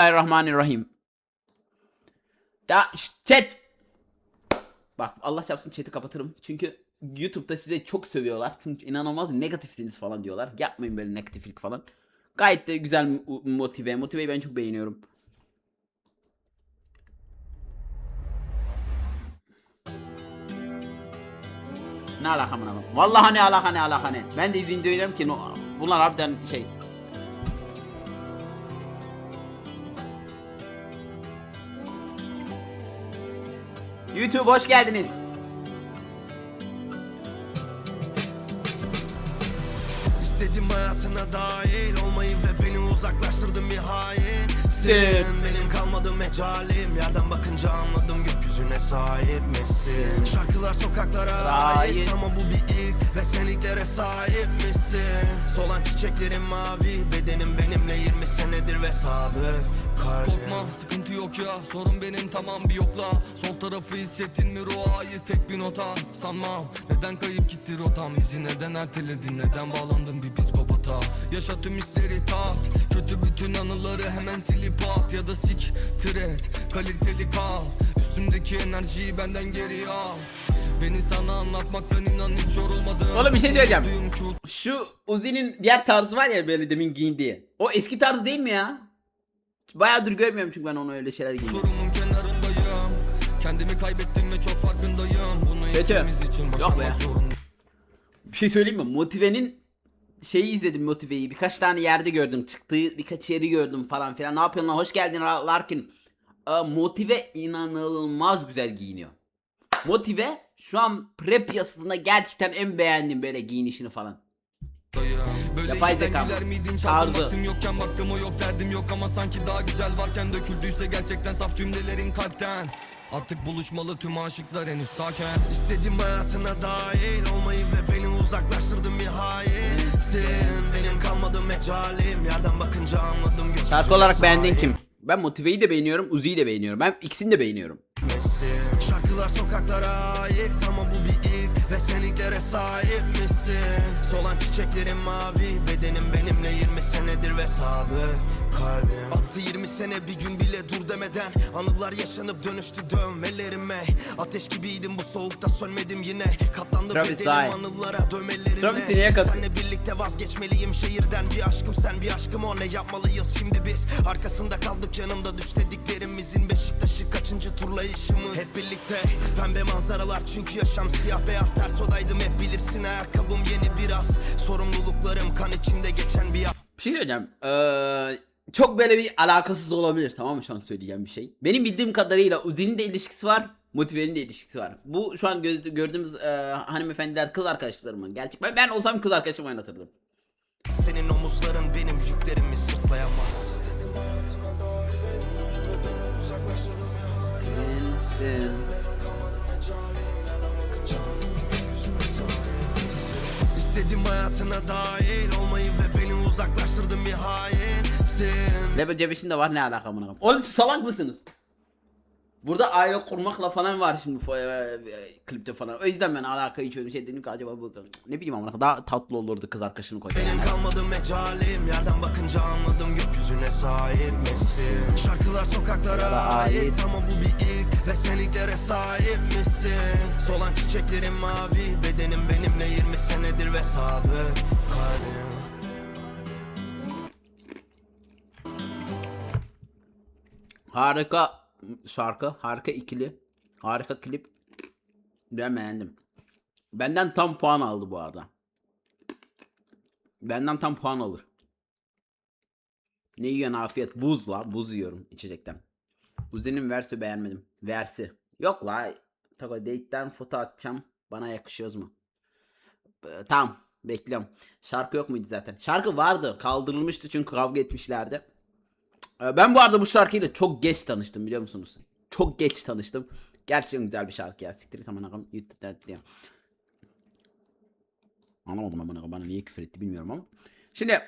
Bismillahirrahmanirrahim. Da chat. Bak Allah çarpsın chat'i kapatırım. Çünkü YouTube'da size çok sövüyorlar. Çünkü inanılmaz negatifsiniz falan diyorlar. Yapmayın böyle negatiflik falan. Gayet de güzel motive. Motiveyi ben çok beğeniyorum. Ne alaka koyayım? Vallahi ne alaka ne alaka ne. Ben de izin diyorum ki bunlar harbiden şey. YouTube hoş geldiniz. İstedim hayatına dahil olmayı ve beni uzaklaştırdın bir hain Sen. Benim kalmadı mecalim Yerden bakınca anladım gökyüzüne sahip misin Şarkılar sokaklara Ait. Ama bu bir ilk ve sen ilklere sahip misin Solan çiçeklerin mavi. Bedenim benimle 20 senedir ve sadık. Kalbim. Korkma sıkıntı yok ya. Sorun benim tamam bir yokla. Sol tarafı hissettin mi ruha ait tek bir nota. Sanmam neden kayıp gitti rotam? Bizi neden erteledin? Neden bağlandın bir psikopata? Yaşa tüm hisleri tat. Kötü bütün anıları hemen silip at. Ya da sik et kaliteli kal. Üstümdeki enerjiyi benden geri al Beni sana anlatmaktan inan hiç yorulmadım Oğlum bir şey söyleyeceğim. Şu Uzi'nin diğer tarzı var ya böyle demin giyindiği. O eski tarz değil mi ya? Bayağıdır görmüyorum çünkü ben onu öyle şeyler. Uçurumun kenarındayım Kendimi kaybettim ve çok farkındayım Bunu Kötü. için Yok be. zorundayım Bir şey söyleyeyim mi? Motive'nin şeyi izledim Motive'yi. Birkaç tane yerde gördüm. Çıktığı birkaç yeri gördüm falan filan. Ne yapıyorsun lan? Hoş geldin Larkin. Motive inanılmaz güzel giyiniyor. Motive şu an pre piyasasında gerçekten en beğendiğim böyle giyinişini falan. Böyle Yapay zeka mı? Tarzı. baktım yokken baktım o yok derdim yok ama sanki daha güzel varken döküldüyse gerçekten saf cümlelerin kalpten Artık buluşmalı tüm aşıklar henüz sakin İstedim hayatına dahil olmayı ve beni uzaklaştırdın bir hainsin Benim kalmadı mecalim Yerden bakınca anladım Şarkı olarak beğendin kim? Ben Motive'yi de beğeniyorum, Uzi'yi de beğeniyorum. Ben ikisini de beğeniyorum. misin? Şarkılar sokaklara. Ait ama bu bir ilk Ve sen ilklere sahip misin? Solan çiçeklerin mavi Bedenim benimle 20 senedir ve sadık kalbim. Attı 20 sene bir gün bile dur demeden Anılar yaşanıp dönüştü dövmelerime. Ateş gibiydim bu soğukta sönmedim yine. Katlandı Travis bedenim Scott. anılara dövmelerine Travis'i niye kat- Senle birlikte vazgeçmeliyim şehirden Bir aşkım sen bir aşkım. O ne yapmalıyız şimdi biz? Arkasında kaldık yanımda düş dediklerimizin Beşiktaş'ı kaçıncı turlayışımız Hep birlikte pembe manzaralar çünkü yaşam siyah beyaz Ters odaydım hep bilirsin ayakkabım yeni biraz Sorumluluklarım kan içinde geçen bir Bir şey söyleyeceğim. Ee, çok böyle bir alakasız olabilir tamam mı şu an söyleyeceğim bir şey. Benim bildiğim kadarıyla Uzi'nin de ilişkisi var. Motive'nin de ilişkisi var. Bu şu an gö- gördüğümüz e, hanımefendiler kız arkadaşlarımın. Gerçek ben, ben olsam kız arkadaşımı oynatırdım. Senin omuzların benim yüklerimi sırtlayamaz İstedim hayatına dahil olmayı ve beni uzaklaştırdın bir hainsin Level C5'in de var ne alaka amına koyayım? Oğlum siz salak mısınız? Burada aile kurmakla falan var şimdi e, e, klipte falan. O yüzden ben alakayı çözdüm. Şey dedim ki acaba bu ne bileyim koyayım, daha tatlı olurdu kız arkadaşını koysa. Benim kalmadı mecalim Yerden bakınca anladım gökyüzüne sahip misin? Şarkılar sokaklara ait ama bu bir ilk Ve sen ilklere sahip misin? Solan çiçeklerin mavi Bedenim benimle 20 senedir ve sadık kalbim Harika şarkı, harika ikili, harika klip. Ben beğendim. Benden tam puan aldı bu arada. Benden tam puan alır. Ne yiyorsun afiyet? Buzla, buz yiyorum içecekten. Uzi'nin versi beğenmedim. Versi. Yok la. Taco date'den foto atacağım. Bana yakışıyoruz mu? Ee, tamam. Bekliyorum. Şarkı yok muydu zaten? Şarkı vardı. Kaldırılmıştı çünkü kavga etmişlerdi. Ee, Ben bu arada bu şarkıyla çok geç tanıştım biliyor musunuz? Çok geç tanıştım. Gerçekten güzel bir şarkı ya. Siktir et aman akım. Anlamadım akım. Bana niye küfür etti bilmiyorum ama. Şimdi